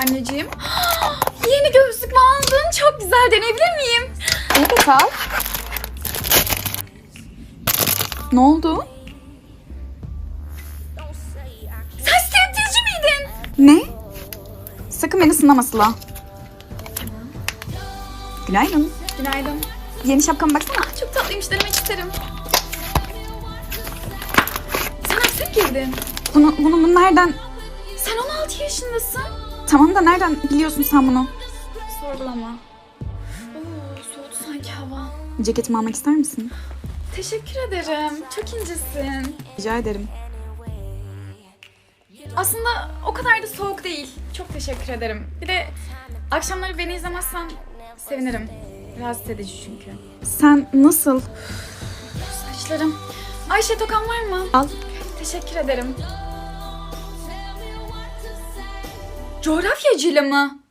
Anneciğim. Yeni gözlük mü aldın? Çok güzel. Deneyebilir miyim? Evet al. Ne oldu? Sen striptizci miydin? Ne? Sakın beni sınama Sıla. Günaydın. Günaydın. Yeni şapkama baksana. Ah, çok tatlıymış. Denemek isterim. Sen hapse mi girdin? Bunu, bunu, bunu nereden... Sen 16 yaşındasın. Tamam da nereden biliyorsun sen bunu? Sorgulama. Oo, soğudu sanki hava. Ceketimi almak ister misin? Teşekkür ederim. Çok incesin. Rica ederim. Aslında o kadar da soğuk değil. Çok teşekkür ederim. Bir de akşamları beni izlemezsen sevinirim. Rahatsız edici çünkü. Sen nasıl? Saçlarım. Ayşe tokan var mı? Al. Teşekkür ederim. Coğrafyacıyla mı?